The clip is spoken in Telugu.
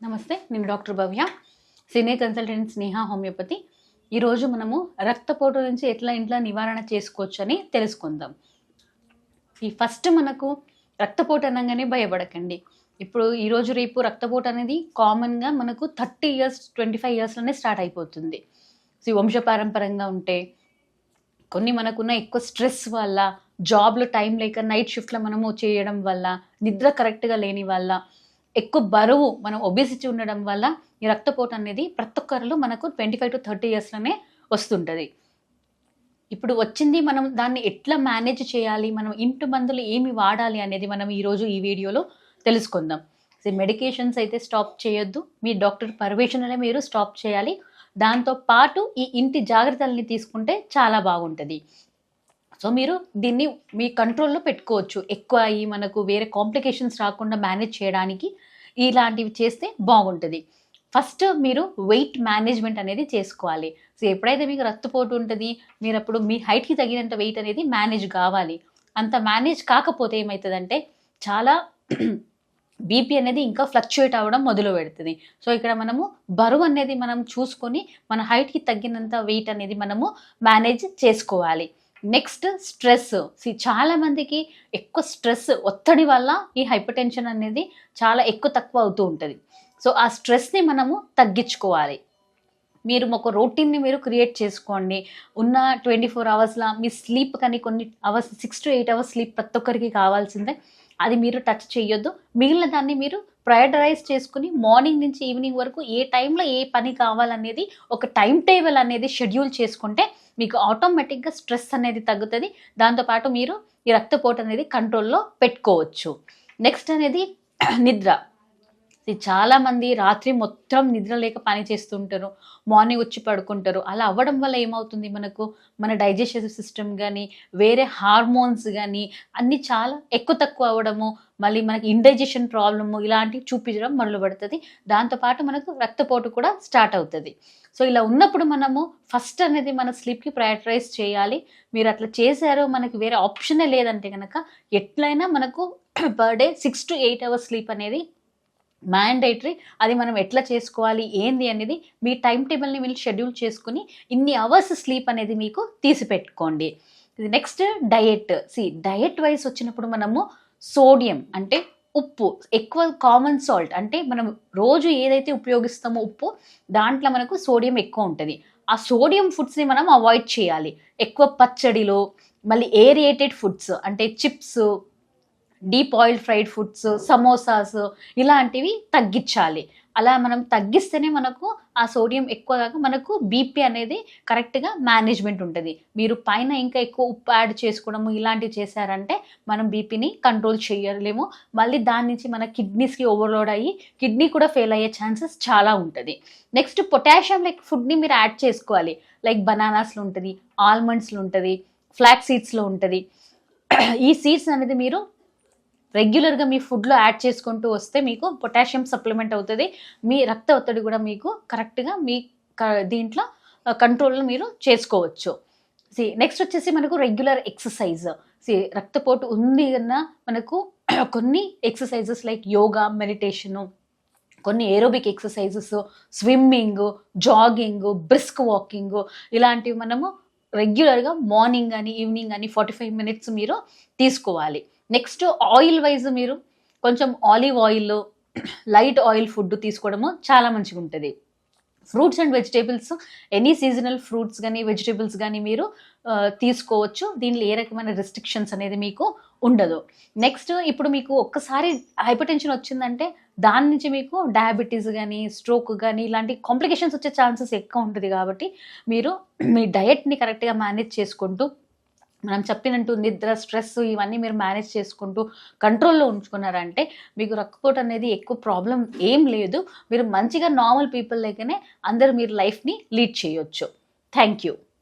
నమస్తే నేను doctor Bhavya senior consultant Sneha homeopathy. ఈరోజు మనము రక్తపోటు నుంచి ఎట్లా ఇంట్లో నివారణ చేసుకోవచ్చు అని తెలుసుకుందాం. ఈ ఫస్ట్ మనకు రక్తపోటు అనగానే భయపడకండి. ఇప్పుడు ఈరోజు రేపు రక్తపోటు అనేది కామన్గా మనకు థర్టీ ఇయర్స్ ట్వంటీ ఫైవ్ ఇయర్స్లోనే స్టార్ట్ అయిపోతుంది. సో వంశపారంపరంగా ఉంటే కొన్ని మనకున్న ఎక్కువ స్ట్రెస్ వల్ల జాబ్లో టైం లేక నైట్ షిఫ్ట్లో మనము చేయడం వల్ల నిద్ర కరెక్ట్గా లేని వల్ల ఎక్కువ బరువు మనం ఒబేసిటీ ఉండడం వల్ల ఈ రక్తపోటు అనేది ప్రతి ఒక్కరిలో మనకు ట్వంటీ ఫైవ్ టు థర్టీ ఇయర్స్లోనే వస్తుంటుంది. ఇప్పుడు వచ్చింది మనం దాన్ని ఎట్లా మేనేజ్ చేయాలి? మనం ఇంటి మందులు ఏమి వాడాలి అనేది మనం ఈరోజు ఈ వీడియోలో తెలుసుకుందాం. సో మెడికేషన్స్ అయితే స్టాప్ చేయొద్దు. మీ డాక్టర్ పర్మిషన్లే మీరు స్టాప్ చేయాలి. దాంతో పాటు ఈ ఇంటి జాగ్రత్తల్ని తీసుకుంటే చాలా బాగుంటుంది. సో మీరు దీన్ని మీ కంట్రోల్లో పెట్టుకోవచ్చు. ఎక్కువ అయ్యి మనకు వేరే కాంప్లికేషన్స్ రాకుండా మేనేజ్ చేయడానికి ఇలాంటివి చేస్తే బాగుంటుంది. ఫస్ట్ మీరు వెయిట్ మేనేజ్మెంట్ అనేది చేసుకోవాలి. సో ఎప్పుడైతే మీకు రక్తపోటు ఉంటుంది మీరు అప్పుడు మీ హైట్కి తగినంత వెయిట్ అనేది మేనేజ్ కావాలి. అంత మేనేజ్ కాకపోతే ఏమవుతుందంటే చాలా బీపీ అనేది ఇంకా ఫ్లక్చుయేట్ అవ్వడం మొదలు పెడుతుంది. సో ఇక్కడ మనము బరువు అనేది మనం చూసుకొని మన హైట్కి తగ్గినంత వెయిట్ అనేది మనము మేనేజ్ చేసుకోవాలి. Next stress. సి చాలా మందికి ఎక్కువ స్ట్రెస్ ఒత్తిడి వల్ల ఈ హైపర్ టెన్షన్ అనేది చాలా ఎక్కువ తక్కువ అవుతూ ఉంటుంది. సో ఆ స్ట్రెస్ని మనము తగ్గించుకోవాలి. మీరు ఒక రొటీన్ని మీరు క్రియేట్ చేసుకోండి. ఉన్న ట్వంటీ ఫోర్ అవర్స్లో మీ స్లీప్ కానీ కొన్ని hours six to eight hours sleep ప్రతి ఒక్కరికి కావాల్సిందే. అది మీరు టచ్ చేయొద్దు. మిగిలిన దాన్ని మీరు ప్రయారిటైజ్ చేసుకుని మార్నింగ్ నుంచి ఈవినింగ్ వరకు ఏ టైంలో ఏ పని కావాలనేది ఒక టైం టేబుల్ అనేది షెడ్యూల్ చేసుకుంటే మీకు ఆటోమేటిక్గా స్ట్రెస్ అనేది తగ్గుతుంది. దాంతోపాటు మీరు ఈ రక్తపోటు అనేది కంట్రోల్లో పెట్టుకోవచ్చు. నెక్స్ట్ అనేది నిద్ర. ఇది రాత్రి మొత్తం నిద్ర లేక పని చేస్తుంటారు. మార్నింగ్ వచ్చి పడుకుంటారు. అలా అవ్వడం వల్ల ఏమవుతుంది మనకు? మన డైజెస్టివ్ సిస్టమ్ కానీ వేరే హార్మోన్స్ కానీ అన్నీ చాలా ఎక్కువ తక్కువ అవ్వడము మళ్ళీ మనకి ఇండైజెషన్ ప్రాబ్లము ఇలాంటివి చూపించడం మొదలు పడుతుంది. దాంతోపాటు మనకు రక్తపోటు కూడా స్టార్ట్ అవుతుంది. సో ఇలా ఉన్నప్పుడు మనము ఫస్ట్ అనేది మన స్లీప్కి ప్రయారిటైజ్ చేయాలి. మీరు అట్లా చేశారో మనకి వేరే ఆప్షనే లేదంటే కనుక ఎట్లయినా మనకు per day six to eight hours sleep అనేది మ్యాండేటరీ అది మనం ఎట్లా చేసుకోవాలి ఏంది అనేది మీ టైం టేబుల్ని మీరు షెడ్యూల్ చేసుకుని ఇన్ని అవర్స్ స్లీప్ అనేది మీకు తీసి పెట్టుకోండి ఇది నెక్స్ట్ డయట్ సి డయట్ వైజ్ వచ్చినప్పుడు మనము సోడియం అంటే ఉప్పు ఎక్కువ కామన్ సాల్ట్ అంటే మనం రోజు ఏదైతే ఉపయోగిస్తామో ఉప్పు దాంట్లో మనకు సోడియం ఎక్కువ ఉంటుంది. ఆ సోడియం ఫుడ్స్ని మనం అవాయిడ్ చేయాలి. ఎక్కువ పచ్చడిలో మళ్ళీ ఏరియేటెడ్ ఫుడ్స్ అంటే chips deep oil fried foods samosas ఇలాంటివి తగ్గించాలి. అలా మనం తగ్గిస్తేనే మనకు ఆ సోడియం ఎక్కువ కాక మనకు బీపీ అనేది కరెక్ట్గా మేనేజ్మెంట్ ఉంటుంది. మీరు పైన ఇంకా ఎక్కువ ఉప్పు యాడ్ చేసుకోవడము ఇలాంటివి చేశారంటే మనం బీపీని కంట్రోల్ చేయలేము. మళ్ళీ దాని నుంచి మన కిడ్నీస్కి ఓవర్లోడ్ అయ్యి కిడ్నీ కూడా ఫెయిల్ అయ్యే ఛాన్సెస్ చాలా ఉంటుంది. నెక్స్ట్ పొటాషియం లైక్ ఫుడ్ని మీరు యాడ్ చేసుకోవాలి. లైక్ బనానాస్లో ఉంటుంది ఆల్మండ్స్లో ఉంటుంది ఫ్లాక్ సీడ్స్లో ఉంటుంది. ఈ సీడ్స్ అనేది మీరు రెగ్యులర్గా మీ ఫుడ్లో యాడ్ చేసుకుంటూ వస్తే మీకు పొటాషియం సప్లిమెంట్ అవుతుంది. మీ రక్త ఒత్తిడి కూడా మీకు కరెక్ట్గా మీ దీంట్లో కంట్రోల్లో మీరు చేసుకోవచ్చు. సి నెక్స్ట్ వచ్చేసి మనకు రెగ్యులర్ ఎక్సర్సైజ్. సి రక్తపోటు ఉంది కన్నా మనకు కొన్ని ఎక్సర్సైజెస్ లైక్ యోగా మెడిటేషను కొన్ని aerobic exercises swimming jogging brisk walking ఇలాంటివి మనము రెగ్యులర్గా మార్నింగ్ కానీ ఈవినింగ్ కానీ ఫార్టీ ఫైవ్ మినిట్స్ మీరు తీసుకోవాలి. నెక్స్ట్ ఆయిల్ వైజ్ మీరు కొంచెం olive oil light oil food తీసుకోవడము చాలా మంచిగా ఉంటుంది. Fruits and vegetables any seasonal fruits కానీ వెజిటేబుల్స్ కానీ మీరు తీసుకోవచ్చు. దీనిలో ఏ రకమైన రెస్ట్రిక్షన్స్ అనేది మీకు ఉండదు. నెక్స్ట్ ఇప్పుడు మీకు ఒక్కసారి హైపర్ టెన్షన్ వచ్చిందంటే దాని నుంచి మీకు డయాబెటీస్ కానీ స్ట్రోక్ కానీ ఇలాంటి కాంప్లికేషన్స్ వచ్చే ఛాన్సెస్ ఎక్కువ ఉంటుంది కాబట్టి మీరు మీ డయట్ని కరెక్ట్గా మేనేజ్ చేసుకుంటూ మనం చెప్పినట్టు నిద్ర స్ట్రెస్ ఇవన్నీ మీరు మేనేజ్ చేసుకుంటూ కంట్రోల్లో ఉంచుకున్నారంటే మీకు రక్కపోటు అనేది ఎక్కువ ప్రాబ్లం ఏం లేదు. మీరు మంచిగా నార్మల్ పీపుల్ లేకనే అందరు మీరు లైఫ్ని లీడ్ చేయొచ్చు. Thank you.